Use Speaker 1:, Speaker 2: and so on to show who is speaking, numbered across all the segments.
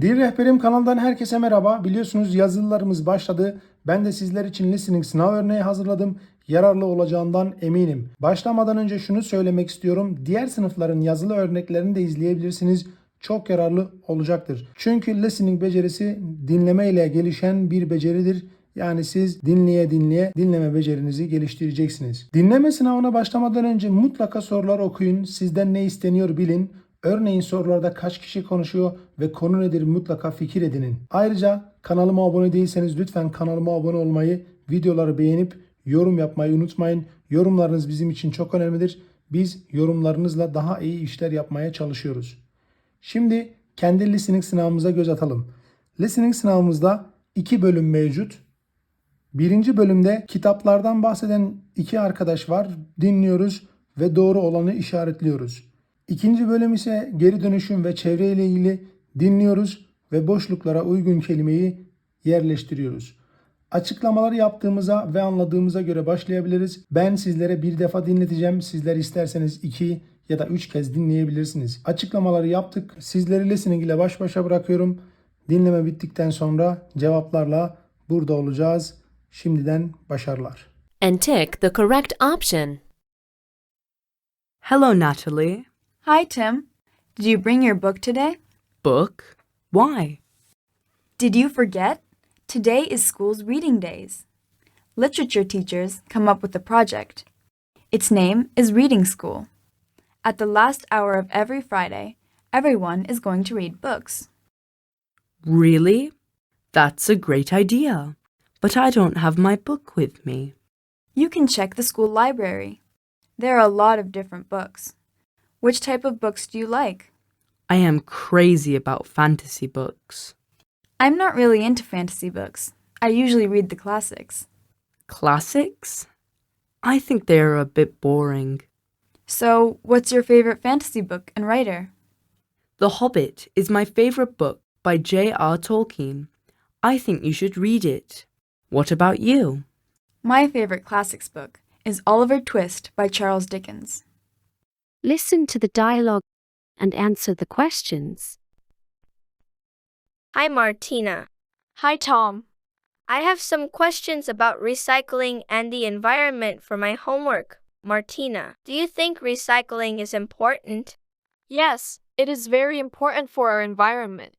Speaker 1: Dil Rehberim kanalından herkese merhaba. Biliyorsunuz yazılılarımız başladı. Ben de sizler için listening sınav örneği hazırladım. Yararlı olacağından eminim. Başlamadan önce şunu söylemek istiyorum. Diğer sınıfların yazılı örneklerini de izleyebilirsiniz. Çok yararlı olacaktır. Çünkü listening becerisi dinleme ile gelişen bir beceridir. Yani siz dinleye dinleye dinleme becerinizi geliştireceksiniz. Dinleme sınavına başlamadan önce mutlaka sorular okuyun. Sizden ne isteniyor bilin. Örneğin sorularda kaç kişi konuşuyor ve konu nedir mutlaka fikir edinin. Ayrıca kanalıma abone değilseniz lütfen kanalıma abone olmayı, videoları beğenip yorum yapmayı unutmayın. Yorumlarınız bizim için çok önemlidir. Biz yorumlarınızla daha iyi işler yapmaya çalışıyoruz. Şimdi kendi listening sınavımıza göz atalım. Listening sınavımızda iki bölüm mevcut. Birinci bölümde kitaplardan bahseden iki arkadaş var. Dinliyoruz ve doğru olanı işaretliyoruz. İkinci bölüm ise geri dönüşüm ve çevre ile ilgili dinliyoruz ve boşluklara uygun kelimeyi yerleştiriyoruz. Açıklamaları yaptığımıza ve anladığımıza göre başlayabiliriz. Ben sizlere bir defa dinleteceğim. Sizler isterseniz iki ya da üç kez dinleyebilirsiniz. Açıklamaları yaptık. Sizleri listening ile baş başa bırakıyorum. Dinleme bittikten sonra cevaplarla burada olacağız. Şimdiden başarılar.
Speaker 2: and tick the correct option.
Speaker 3: Hello, Natalie.
Speaker 4: Hi, Tim. Did you bring your book today?
Speaker 3: Book? Why?
Speaker 4: Did you forget? Today is school's reading days. Literature teachers come up with a project. Its name is Reading School. At the last hour of every Friday, everyone is going to read books.
Speaker 3: Really? That's a great idea. But I don't have my book with me.
Speaker 4: You can check the school library. There are a lot of different books. Which type of books do you like?
Speaker 3: I am crazy about fantasy books.
Speaker 4: I'm not really into fantasy books. I usually read the classics.
Speaker 3: Classics? I think they are a bit boring.
Speaker 4: So, what's your favorite fantasy book and writer?
Speaker 3: The Hobbit is my favorite book by J.R. Tolkien. I think you should read it. What about you?
Speaker 4: My favorite classics book is Oliver Twist by Charles Dickens.
Speaker 5: Listen to the dialogue and answer the questions.
Speaker 6: Hi, Martina.
Speaker 7: Hi, Tom.
Speaker 6: I have some questions about recycling and the environment for my homework. Martina, do you think recycling is important?
Speaker 7: Yes, it is very important for our environment.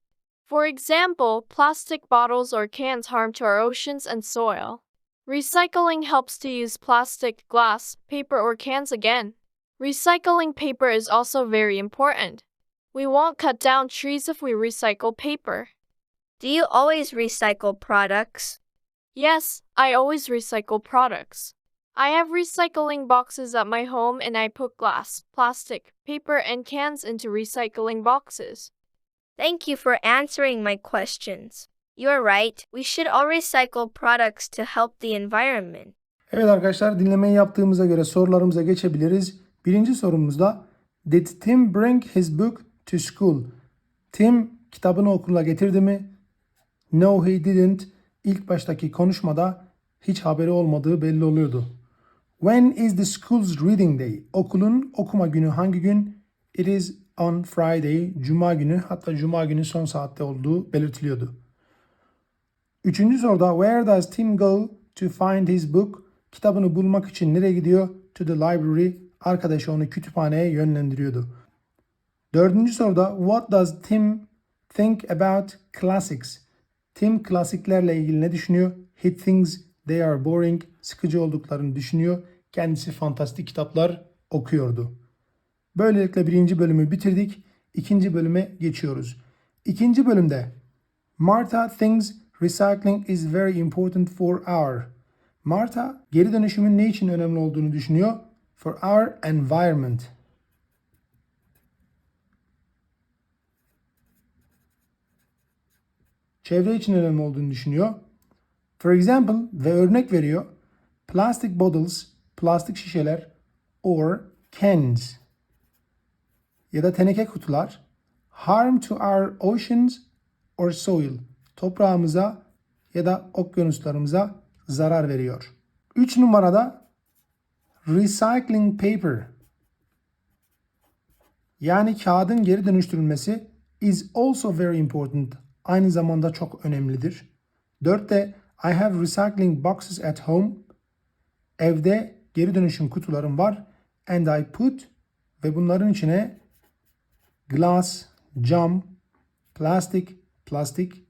Speaker 7: For example, plastic bottles or cans harm to our oceans and soil. Recycling helps to use plastic, glass, paper, or cans again. Recycling paper is also very important. We won't cut down trees if we recycle paper.
Speaker 6: Do you always recycle products?
Speaker 7: Yes, I always recycle products. I have recycling boxes at my home and I put glass, plastic, paper, and cans into recycling boxes.
Speaker 6: Thank you for answering my questions. You're right, we should all recycle products to help the environment.
Speaker 1: Evet arkadaşlar dinlemeyi yaptığımıza göre sorularımıza geçebiliriz. Birinci sorumuzda Did Tim bring his book to school? Tim kitabını okula getirdi mi? No he didn't. İlk baştaki konuşmada hiç haberi olmadığı belli oluyordu. When is the school's reading day? Okulun okuma günü hangi gün? It is on Friday. Cuma günü hatta cuma günü son saatte olduğu belirtiliyordu. Üçüncü soruda Where does Tim go to find his book? Kitabını bulmak için nereye gidiyor? To the library. Arkadaşı onu kütüphaneye yönlendiriyordu. Dördüncü soruda What does Tim think about classics? Tim klasiklerle ilgili ne düşünüyor? He thinks they are boring. Sıkıcı olduklarını düşünüyor. Kendisi fantastik kitaplar okuyordu. Böylelikle birinci bölümü bitirdik. İkinci bölüme geçiyoruz. İkinci bölümde Martha thinks recycling is very important for our. Martha geri dönüşümün ne için önemli olduğunu düşünüyor? For our environment. Çevre için önemli olduğunu düşünüyor. For example ve örnek veriyor. Plastic bottles, plastik şişeler or cans ya da teneke kutular harm to our oceans or soil toprağımıza ya da okyanuslarımıza zarar veriyor. 3 numarada recycling paper yani kağıdın geri dönüştürülmesi is also very important aynı zamanda çok önemlidir. 4'te I have recycling boxes at home. Evde geri dönüşüm kutularım var. And I put ve bunların içine glass, cam, plastik, plastik,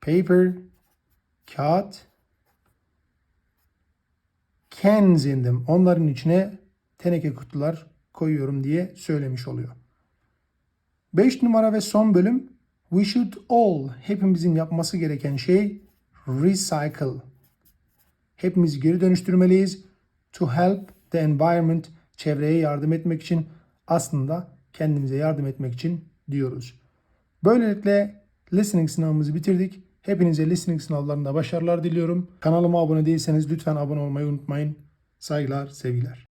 Speaker 1: paper, kağıt, them. Onların içine teneke kutular koyuyorum diye söylemiş oluyor. 5 numara ve son bölüm We should all hepimizin yapması gereken şey recycle. Hepimiz geri dönüştürmeliyiz. To help the environment çevreye yardım etmek için aslında kendimize yardım etmek için diyoruz. Böylelikle listening sınavımızı bitirdik. Hepinize listening sınavlarında başarılar diliyorum. Kanalıma abone değilseniz lütfen abone olmayı unutmayın. Saygılar, sevgiler.